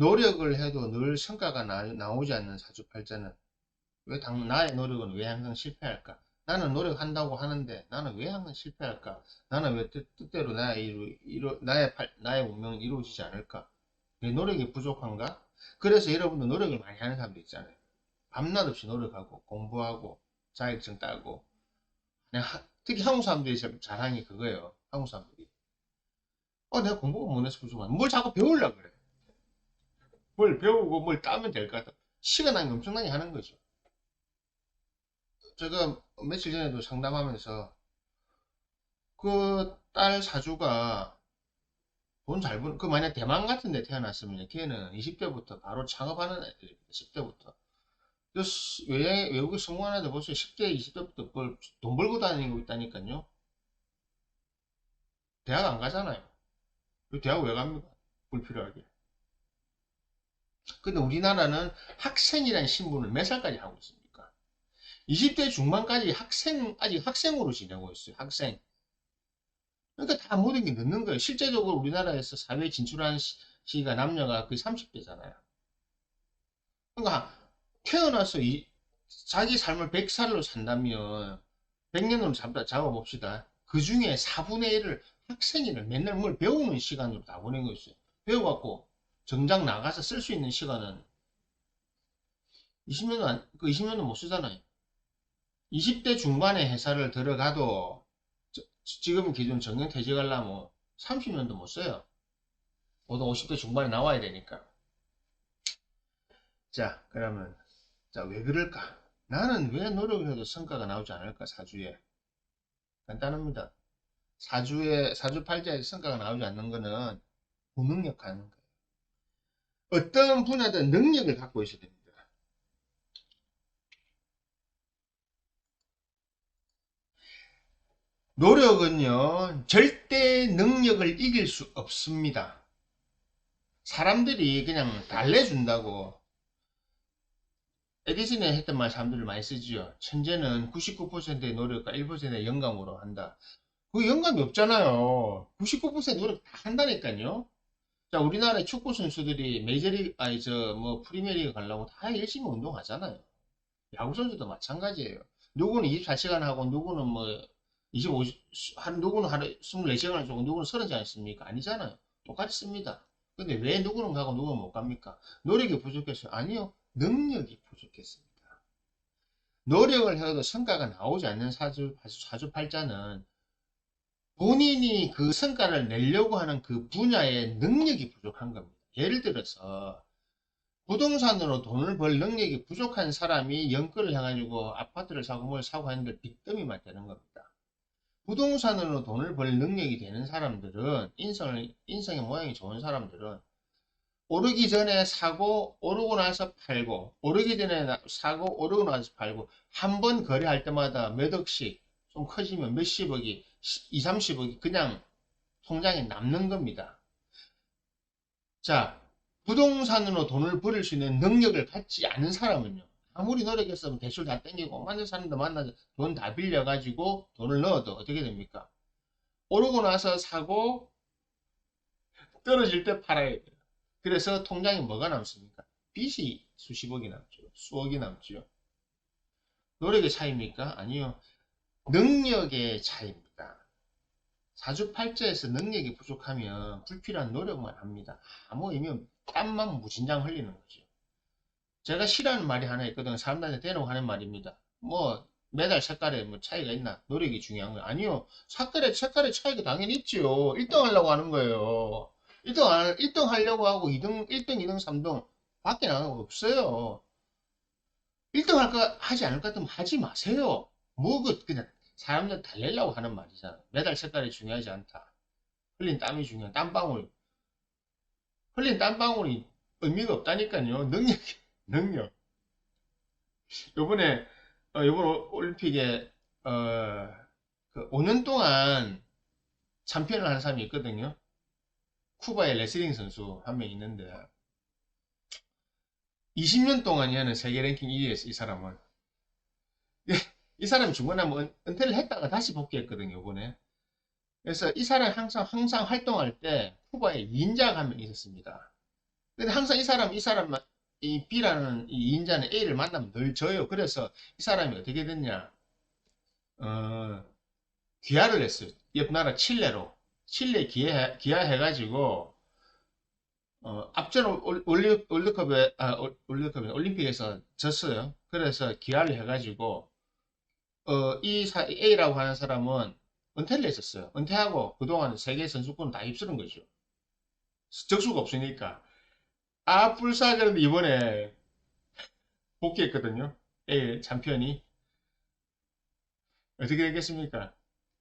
노력을 해도 늘 성과가 나, 오지 않는 사주팔자는 왜 당, 나의 노력은 왜 항상 실패할까? 나는 노력한다고 하는데 나는 왜 항상 실패할까? 나는 왜 뜻, 대로 나의, 이루, 이루, 나의, 팔, 나의 운명은 이루어지지 않을까? 내 노력이 부족한가? 그래서 여러분도 노력을 많이 하는 사람들 있잖아요. 밤낮 없이 노력하고 공부하고 자격증 따고 특히 한국 사람들이 자랑이 그거예요. 한국 사람들이. 어, 내가 공부가 못해서 부족한. 뭘 자꾸 배우려고 그래. 뭘 배우고 뭘 따면 될 것 같아. 시간 낭비 엄청나게 하는 거죠. 제가 며칠 전에도 상담하면서 그 딸 사주가 돈 잘 버는, 그 만약 대만 같은 데 태어났으면 걔는 20대부터 바로 창업하는 애들입니다. 10대부터. 외, 외국에 성공하는 애들 보세요. 10대, 20대부터 벌, 돈 벌고 다니고 있다니까요. 대학 안 가잖아요. 대학 왜 갑니까? 불필요하게. 근데 우리나라는 학생이라는 신분을 몇 살까지 하고 있습니까? 20대 중반까지 학생, 아직 학생으로 지내고 있어요. 학생. 그러니까 다 모든 게 늦는 거예요. 실제적으로 우리나라에서 사회에 진출하는 시, 기가 남녀가 거의 30대잖아요. 그러니까 태어나서 이, 자기 삶을 100살로 산다면 100년으로 잡다 잡아봅시다. 그 중에 4분의 1을 학생이를 맨날 뭘 배우는 시간으로 다 보낸 거였어요. 배워갖고 정작 나가서 쓸 수 있는 시간은 20년은 안, 그 20년은 못 쓰잖아요. 20대 중반에 회사를 들어가도 저, 지금 기준 정년 퇴직하려면 30년도 못 써요. 모두 50대 중반에 나와야 되니까. 자, 그러면 자, 왜 그럴까? 나는 왜 노력을 해도 성과가 나오지 않을까, 사주에? 간단합니다. 사주에, 사주 팔자에 성과가 나오지 않는 거는 무능력하는 거예요. 어떤 분야든 능력을 갖고 있어야 됩니다. 노력은요, 절대 능력을 이길 수 없습니다. 사람들이 그냥 달래준다고 에디슨이 했던 말 사람들을 많이 쓰지요. 천재는 99%의 노력과 1%의 영감으로 한다. 그 영감이 없잖아요. 99% 노력 다 한다니까요. 자, 우리나라의 축구 선수들이 메이저리, 아니, 저, 뭐, 프리미어리그 가려고 다 열심히 운동하잖아요. 야구 선수도 마찬가지예요. 누구는 24시간 하고, 누구는 뭐, 25, 한, 누구는 하루 24시간을 주고, 누구는 30시간 씁니까? 아니잖아요. 똑같이 씁니다. 근데 왜 누구는 가고 누구는 못 갑니까? 노력이 부족했어요. 아니요. 능력이 부족했습니다. 노력을 해도 성과가 나오지 않는 사주, 사주팔자는 본인이 그 성과를 내려고 하는 그 분야의 능력이 부족한 겁니다. 예를 들어서 부동산으로 돈을 벌 능력이 부족한 사람이 연끌을 해가지고 아파트를 사고 뭘 사고 하는데 빚더미만 되는 겁니다. 부동산으로 돈을 벌 능력이 되는 사람들은 인성을, 인성의 모양이 좋은 사람들은 오르기 전에 사고 오르고 나서 팔고 오르기 전에 사고 오르고 나서 팔고 한 번 거래할 때마다 몇 억씩 좀 커지면 몇십억이 2, 30억이 그냥 통장에 남는 겁니다. 자 부동산으로 돈을 벌일 수 있는 능력을 갖지 않은 사람은요 아무리 노력했으면 대출 다 땡기고 만난 사람도 만나서 돈 다 빌려가지고 돈을 넣어도 어떻게 됩니까? 오르고 나서 사고 떨어질 때 팔아야 돼요. 그래서 통장에 뭐가 남습니까? 빚이 수십억이 남죠. 수억이 남죠. 노력의 차이입니까? 아니요. 능력의 차이입니다. 사주팔자에서 능력이 부족하면 불필요한 노력만 합니다. 아무 의미 없, 땀만 무진장 흘리는 거죠. 제가 싫어하는 말이 하나 있거든요. 사람들한테 대놓고 하는 말입니다. 뭐 매달 색깔에 뭐 차이가 있나? 노력이 중요한 거예요. 아니요. 색깔에 색깔에 차이가 당연히 있지요. 1등 하려고 하는 거예요. 1등, 1등 하려고 하고 2등, 1등, 2등, 3등 밖에 나가는 거 없어요. 1등 할까, 하지 않을 것 같으면 하지 마세요. 뭐, 그, 그냥 사람들 달래려고 하는 말이잖아. 메달 색깔이 중요하지 않다. 흘린 땀이 중요한 땀방울. 흘린 땀방울이 의미가 없다니까요. 능력, 능력. 요번에, 어, 요번 올림픽에, 어, 그 5년 동안 참편을 하는 사람이 있거든요. 쿠바의 레슬링 선수 한 명 있는데 20년 동안 얘는 세계 랭킹 1위였어 이 사람은 이 사람이 중간에 뭐 은퇴를 했다가 다시 복귀했거든요 이번에 그래서 이 사람이 항상 항상 활동할 때 쿠바에 닌자가 한 명 있었습니다 근데 항상 이 사람, 이 사람, 이 B라는 이 인자는 A를 만나면 늘 져요. 그래서 이 사람이 어떻게 됐냐. 어, 귀화를 했어요. 옆 나라 칠레로. 칠레 귀화, 귀화해가지고, 어, 앞전 올- 올리- 월드컵에, 아, 올- 월드컵에, 올림픽에서 졌어요. 그래서 귀화를 해가지고, 어, 이 사- A라고 하는 사람은 은퇴를 했었어요. 은퇴하고 그동안 세계 선수권을 다 휩쓰는 거죠. 적수가 없으니까. 아, 불사 그런데 이번에 복귀했거든요. A 챔피언이. 어떻게 되겠습니까?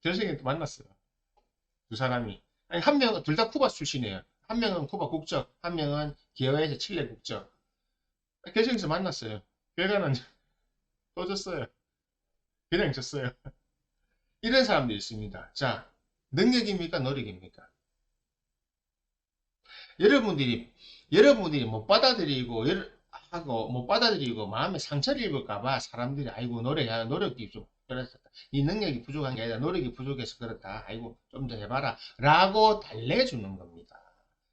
결승에 또 만났어요. 두 사람이. 아니, 한 명은, 둘 다 쿠바 출신이에요. 한 명은 쿠바 국적, 한 명은 기어에서 칠레 국적. 결승에서 만났어요. 결과는 또 졌어요. 그냥 졌어요. 이런 사람도 있습니다. 자, 능력입니까? 노력입니까? 여러분들이, 여러분들이 못 받아들이고, 여- 하고, 못 받아들이고, 마음에 상처를 입을까봐 사람들이, 아이고, 노력, 야, 노력이 좀, 그렇다. 이 능력이 부족한 게 아니라 노력이 부족해서 그렇다. 아이고, 좀 더 해봐라. 라고 달래주는 겁니다.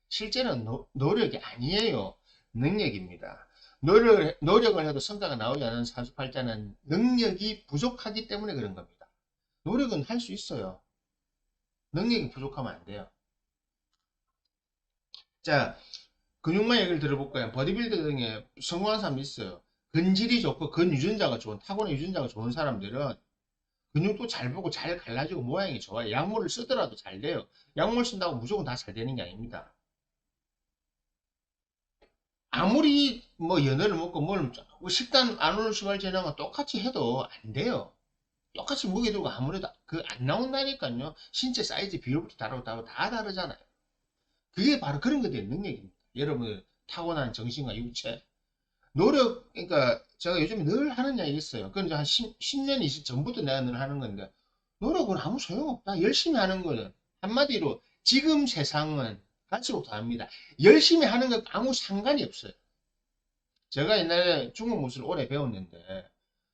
실제는 노, 노력이 아니에요. 능력입니다. 노력을, 노력을 해도 성과가 나오지 않은 사주팔자는 능력이 부족하기 때문에 그런 겁니다. 노력은 할 수 있어요. 능력이 부족하면 안 돼요. 자, 근육만 얘기를 들어볼까요? 버디빌더 등에 성공한 사람이 있어요. 근질이 좋고 근유전자가 좋은, 타고난 유전자가 좋은 사람들은 근육도 잘 보고 잘 갈라지고 모양이 좋아요. 약물을 쓰더라도 잘 돼요. 약물 쓴다고 무조건 다 잘 되는 게 아닙니다. 아무리 뭐 연어를 먹고 뭘뭐 식단 아놀드 슈왈제네거 똑같이 해도 안 돼요. 똑같이 무게 들고 아무래도 그 안 나온다니까요. 신체 사이즈 비율부터 다르고 다르고 다 다르잖아요. 그게 바로 그런 것들이 능력입니다. 여러분 타고난 정신과 육체 노력 그러니까 제가 요즘에 늘 하는 이야기 있어요. 그건 한 10, 10년 20 전부터 내가 늘 하는 건데 노력은 아무 소용없다. 열심히 하는 거는 한마디로 지금 세상은 가치로 다릅니다. 열심히 하는 것 아무 상관이 없어요. 제가 옛날에 중국 무술을 오래 배웠는데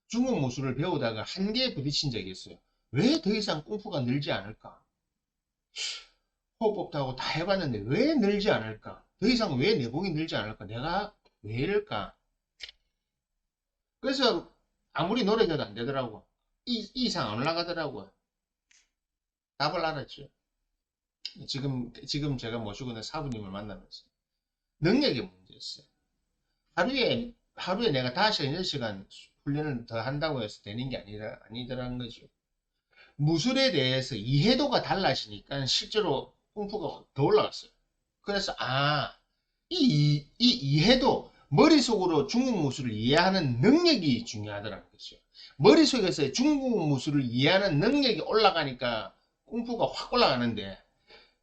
중국 무술을 배우다가 한계에 부딪힌 적이 있어요. 왜 더 이상 功夫가 늘지 않을까? 호흡법도 하고 다 해봤는데 왜 늘지 않을까? 더 이상 왜 내공이 늘지 않을까? 내가 왜 이럴까? 그래서 아무리 노력해도 안 되더라고. 이, 이 이상 안 올라가더라고요. 답을 알았죠. 지금, 지금 제가 모시고 있는 사부님을 만나면서. 능력의 문제였어요. 하루에, 하루에 내가 5시간, 10시간 훈련을 더 한다고 해서 되는 게 아니라, 아니더라는 거죠. 무술에 대해서 이해도가 달라지니까 실제로 공부가 더 올라갔어요. 그래서, 아, 이, 이, 이해도, 머릿속으로 중국 무술을 이해하는 능력이 중요하더라는 거죠. 머릿속에서 중국 무술을 이해하는 능력이 올라가니까 공부가 확 올라가는데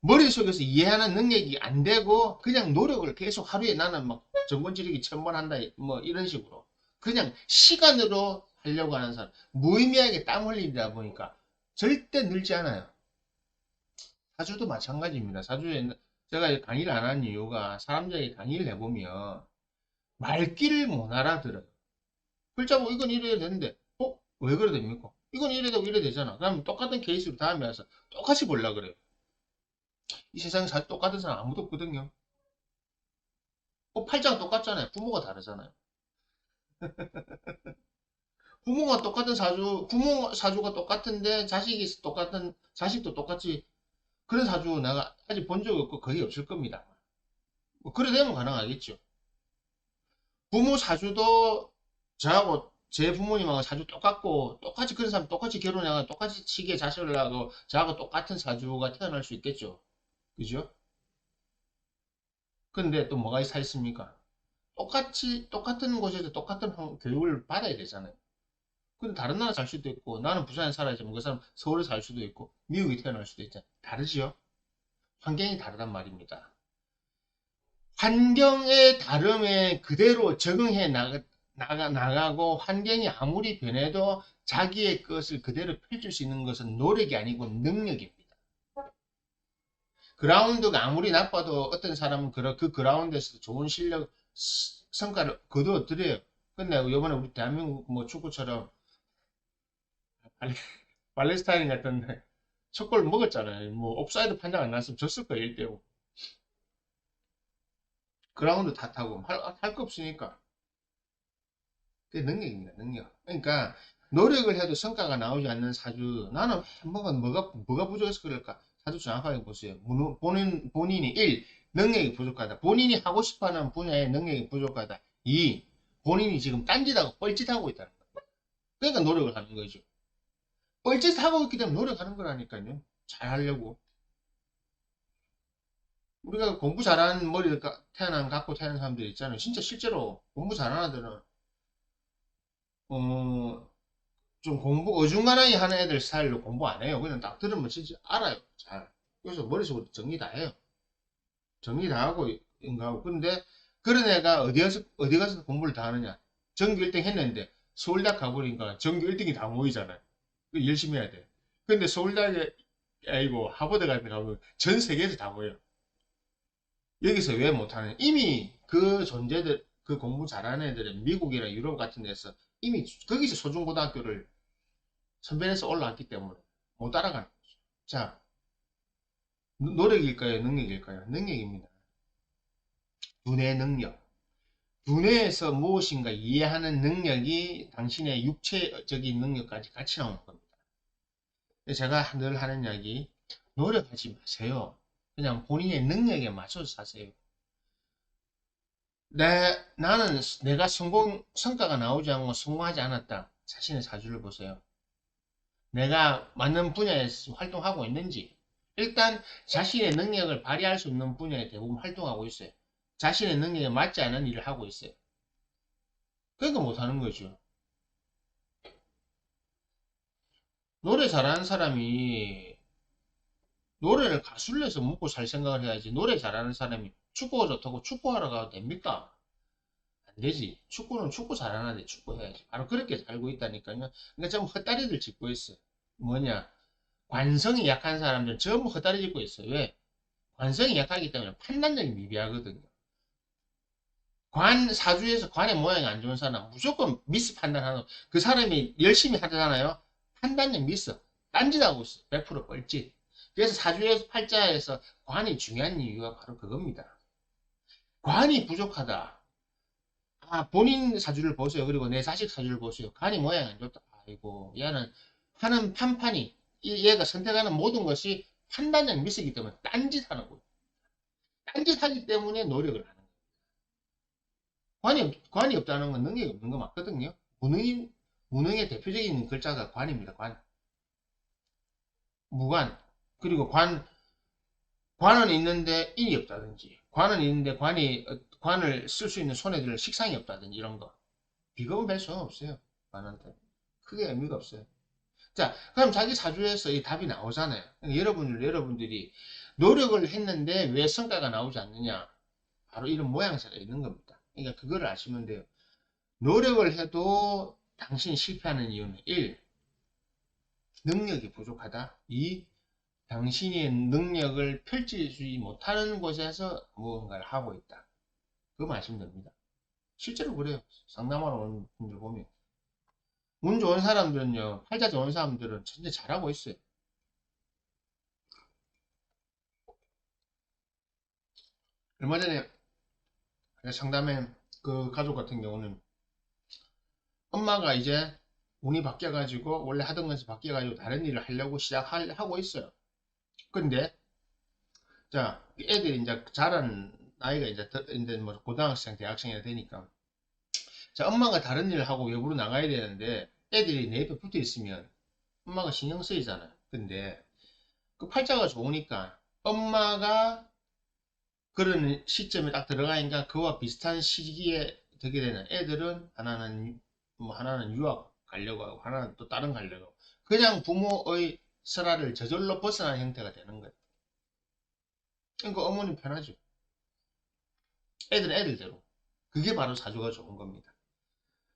머릿속에서 이해하는 능력이 안 되고, 그냥 노력을 계속 하루에 나는 막 전권 지르기 천번 한다, 뭐 이런 식으로. 그냥 시간으로 하려고 하는 사람, 무의미하게 땀 흘리다 보니까 절대 늘지 않아요. 사주도 마찬가지입니다. 사주에 제가 강의를 안 하는 이유가 사람들이 강의를 해보면 말귀를 못 알아들어요. 글자 보고 이건 이래야 되는데, 어? 왜 그래 됩니까? 이건 이래 되고 이래 되잖아. 그럼 똑같은 케이스로 다음에 와서 똑같이 보려 그래요. 이 세상에 사주 똑같은 사람 아무도 없거든요. 어, 팔자가 똑같잖아요. 부모가 다르잖아요. 부모가 똑같은 사주, 부모 사주가 똑같은데 자식이 똑같은, 자식도 똑같이 그런 사주 내가 아직 본 적 없고 거의 없을 겁니다. 뭐 그래 되면 가능하겠죠. 부모 사주도 저하고 제 부모님하고 사주 똑같고 똑같이 그런 사람 똑같이 결혼하고 똑같이 시기에 자식을 낳고 저하고 똑같은 사주가 태어날 수 있겠죠. 그죠? 근데 또 뭐가 사 있습니까? 똑같이 똑같은 곳에서 똑같은 환- 교육을 받아야 되잖아요. 근데 다른 나라 살 수도 있고 나는 부산에 살아야지만 그 사람 서울에 살 수도 있고 미국에 태어날 수도 있잖아요. 다르지요? 환경이 다르단 말입니다. 환경의 다름에 그대로 적응해 나가, 나가, 나가고 환경이 아무리 변해도 자기의 것을 그대로 펼칠 수 있는 것은 노력이 아니고 능력입니다. 그라운드가 아무리 나빠도 어떤 사람은 그, 그 그라운드에서 좋은 실력, 스- 성과를 거두어들여요. 근데 이번에 우리 대한민국 뭐 축구처럼 팔레- 팔레스타인 같은데 첫골 먹었잖아요. 뭐 옵사이드 판정 안 났으면 졌을 거예요. 1대5. 그라운드 탓하고 할 거 없으니까. 그게 능력입니다. 능력. 그러니까 노력을 해도 성과가 나오지 않는 사주 나는 뭐가 뭐가 뭐가 부족해서 그럴까? 사주 정확하게 보세요. 문- 본인 본인이 1. 능력이 부족하다. 본인이 하고 싶어하는 분야에 능력이 부족하다. 2. 본인이 지금 딴짓하고 뻘짓하고 있다는 거예요. 그러니까 노력을 하는 거죠. 뻘짓하고 있기 때문에 노력하는 거라니까요. 잘 하려고. 우리가 공부 잘하는 머리를 가- 태어난 갖고 태어난 사람들이 있잖아요. 진짜 실제로 공부 잘하는 애들은 어, 좀 공부 어중간하게 하는 애들 스타일로 공부 안 해요. 그냥 딱 들으면 진짜 알아요. 잘. 그래서 머릿속으로 정리 다 해요. 정리 다 하고 인가하고. 근데 그런 애가 어디 가서 어디 가서 공부를 다 하느냐? 전교 1등 했는데 서울대학 가보니까 전교 1등이 다 모이잖아요. 그 열심히 해야 돼. 근데 서울대학에 아이고 하버드 같은 데 가면 전 세계에서 다 모여. 여기서 왜 못하는? 이미 그 존재들 그 공부 잘하는 애들은 미국이나 유럽 같은 데서 이미 거기서 소중고등학교를 선별해서 올라왔기 때문에 못 따라가는 거죠. 자, 노- 노력일까요? 능력일까요? 능력입니다. 두뇌 능력. 두뇌에서 무엇인가 이해하는 능력이 당신의 육체적인 능력까지 같이 나오는 겁니다. 제가 늘 하는 이야기, 노력하지 마세요. 그냥 본인의 능력에 맞춰서 사세요. 내, 나는 내가 성공, 성과가 나오지 않고 성공하지 않았다. 자신의 사주를 보세요. 내가 맞는 분야에서 활동하고 있는지. 일단 자신의 능력을 발휘할 수 없는 분야에 대부분 활동하고 있어요. 자신의 능력에 맞지 않은 일을 하고 있어요. 그러니까 못하는 거죠. 노래 잘하는 사람이 노래를 가수를 해서 먹고 살 생각을 해야지. 노래 잘하는 사람이 축구가 좋다고 축구하러 가도 됩니까? 안 되지. 축구는 축구 잘하는데 축구해야지. 바로 그렇게 살고 있다니까요. 그러니까 전부 헛다리들 짚고 있어. 뭐냐? 관성이 약한 사람들은 전부 헛다리 짚고 있어요. 왜? 관성이 약하기 때문에 판단력이 미비하거든요. 관, 사주에서 관의 모양이 안 좋은 사람 무조건 미스 판단하는 그 사람이 열심히 하잖아요. 판단력 미스. 딴짓하고 있어. 100% 뻘짓. 그래서 사주에서 팔자에서 관이 중요한 이유가 바로 그겁니다. 관이 부족하다. 아, 본인 사주를 보세요. 그리고 내 자식 사주를 보세요. 관이 모양이 안 좋다. 아이고, 얘는 하는 판판이, 이- 얘가 선택하는 모든 것이 판단력 미스이기 때문에 딴짓 하는 거예요. 딴짓 하기 때문에 노력을 하는 거예요. 관이, 없- 관이 없다는 건 능력이 없는 거 맞거든요. 무능인, 무능의 대표적인 글자가 관입니다. 관. 무관. 그리고 관, 관은 있는데 인이 없다든지, 관은 있는데 관이, 어, 관을 쓸 수 있는 손해들 식상이 없다든지 이런 거. 비겁은 별 소용 없어요. 관한테. 크게 의미가 없어요. 자, 그럼 자기 사주에서 이 답이 나오잖아요. 그러니까 여러분들, 여러분들이 노력을 했는데 왜 성과가 나오지 않느냐? 바로 이런 모양새가 있는 겁니다. 그러니까 그거를 아시면 돼요. 노력을 해도 당신이 실패하는 이유는 1. 능력이 부족하다. 2. 당신의 능력을 펼치지 못하는 곳에서 무언가를 하고 있다. 그거 아시면 됩니다. 실제로 그래요. 상담하러 오는 분들 보면. 운 좋은 사람들은요, 팔자 좋은 사람들은 진짜 잘하고 있어요. 얼마 전에 상담에 그 가족 같은 경우는 엄마가 이제 운이 바뀌어가지고 원래 하던 것이 바뀌어가지고 다른 일을 하려고 시작하고 있어요. 근데 자 애들이 이제 자란 나이가 이제 더- 이제 뭐 고등학생, 대학생이 되니까 자 엄마가 다른 일을 하고 외부로 나가야 되는데 애들이 내 옆에 붙어 있으면 엄마가 신경 쓰이잖아요. 근데 그 팔자가 좋으니까 엄마가 그런 시점에 딱 들어가니까 그와 비슷한 시기에 되게 되는 애들은 하나는 뭐 하나는 유학 가려고 하고 하나는 또 다른 가려고 그냥 부모의 설화를 저절로 벗어나는 형태가 되는 거예요. 그러니까 어머니 편하죠. 애들은 애들대로. 그게 바로 사주가 좋은 겁니다.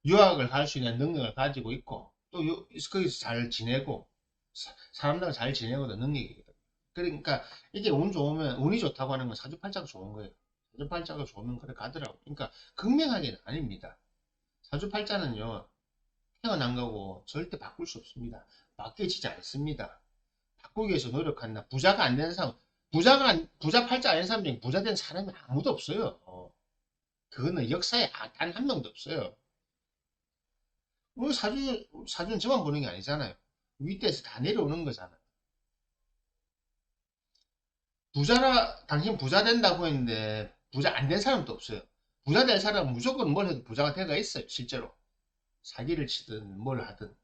유학을 갈 수 있는 능력을 가지고 있고 또 유- 거기서 잘 지내고 사- 사람들과 잘 지내고도 능력이거든. 그러니까 이게 운 좋으면 운이 좋다고 하는 건 사주팔자가 좋은 거예요. 사주팔자가 좋으면 그래 가더라고. 그러니까 극명하게는 아닙니다. 사주팔자는요 태어난 거고 절대 바꿀 수 없습니다. 바뀌어지지 않습니다. 바꾸기 위해서 노력한다. 부자가 안 되는 사람, 부자가 안- 부자 팔자 아닌 사람 중에 부자 된 사람이 아무도 없어요. 어. 그거는 역사에 단 한 명도 없어요. 우리 사주, 사주는 저만 보는 게 아니잖아요. 윗대에서 다 내려오는 거잖아요. 부자라, 당신 부자 된다고 했는데, 부자 안 된 사람도 없어요. 부자 될 사람은 무조건 뭘 해도 부자가 돼가 있어요, 실제로. 사기를 치든 뭘 하든.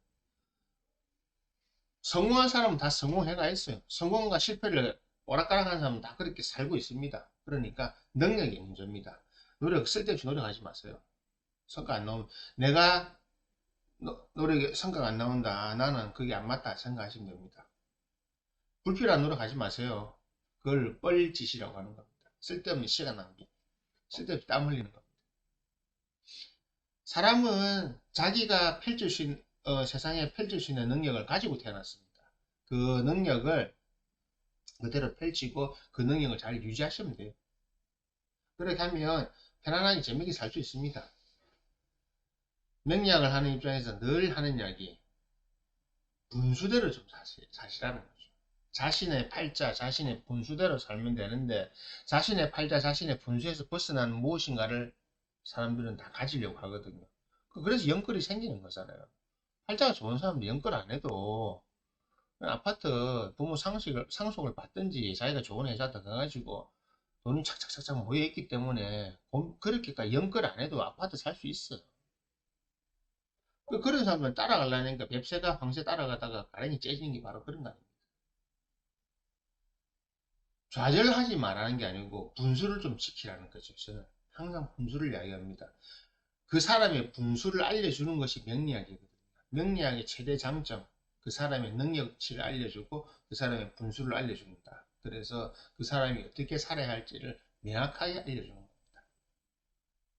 성공한 사람은 다 성공해가 있어요. 성공과 실패를 오락가락한 사람은 다 그렇게 살고 있습니다. 그러니까 능력이 문제입니다. 노력 쓸데없이 노력하지 마세요. 성과 안 나오면 내가 노, 노력에 성과가 안 나온다. 나는 그게 안 맞다 생각하시면 됩니다. 불필요한 노력하지 마세요. 그걸 뻘짓이라고 하는 겁니다. 쓸데없는 시간 낭비. 쓸데없이 땀 흘리는 겁니다. 사람은 자기가 펼칠 수 있는, 어, 세상에 펼칠 수 있는 능력을 가지고 태어났습니다. 그 능력을 그대로 펼치고 그 능력을 잘 유지하시면 돼요. 그렇게 하면 편안하게 재밌게 살 수 있습니다. 명리학을 하는 입장에서 늘 하는 이야기 분수대로 좀 사시, 사시라는 거죠. 자신의 팔자, 자신의 분수대로 살면 되는데 자신의 팔자, 자신의 분수에서 벗어난 무엇인가를 사람들은 다 가지려고 하거든요. 그- 그래서 연끌이 생기는 거잖아요. 팔자가 좋은 사람은 연끌 안 해도 아파트 부모 상식을, 상속을 받든지 자기가 좋은 회사다 가가지고 돈이 착착착착 모여있기 때문에 공- 그렇게까지 연끌 안 해도 아파트 살 수 있어요. 그- 그런 사람들 따라가려니까 뱁새가 황새 따라가다가 가랭이 째지는 게 바로 그런 거 아닙니까? 좌절하지 말라는 게 아니고 분수를 좀 지키라는 거죠. 저는 항상 분수를 이야기합니다. 그 사람의 분수를 알려주는 것이 명리학이거든요. 명리학의 최대 장점, 그 사람의 능력치를 알려주고 그 사람의 분수를 알려줍니다. 그래서 그 사람이 어떻게 살아야 할지를 명확하게 알려주는 겁니다.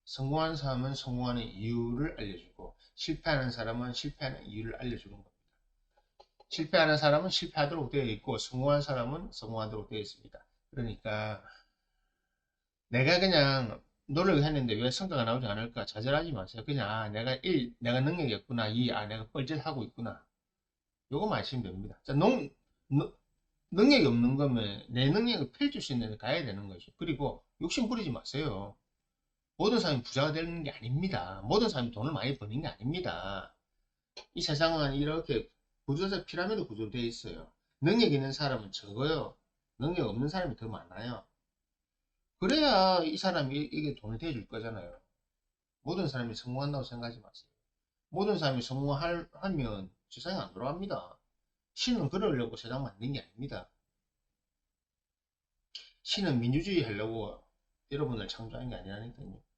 성공한 사람은 성공하는 이유를 알려주고 실패하는 사람은 실패하는 이유를 알려주는 겁니다. 실패하는 사람은 실패하도록 되어 있고 성공한 사람은 성공하도록 되어 있습니다. 그러니까 내가 그냥 노력을 했는데 왜 성과가 나오지 않을까 좌절하지 마세요. 그냥 아, 내가 1, 내가 능력이 없구나. 2, 아, 내가 뻘짓하고 있구나. 요거만 아시면 됩니다. 자, 농, 능- 능력이 없는 거면 내 능력을 펼칠 수 있는 데 가야 되는 거죠. 그리고 욕심 부리지 마세요. 모든 사람이 부자가 되는 게 아닙니다. 모든 사람이 돈을 많이 버는 게 아닙니다. 이 세상은 이렇게 구조적 피라미드 구조로 되어 있어요. 능력 있는 사람은 적어요. 능력 없는 사람이 더 많아요. 그래야 이 사람이 이게 돈을 대줄 거잖아요. 모든 사람이 성공한다고 생각하지 마세요. 모든 사람이 성공하면 세상이 안 돌아갑니다. 신은 그러려고 세상 만든 게 아닙니다. 신은 민주주의 하려고 여러분을 창조한 게 아니라니까요.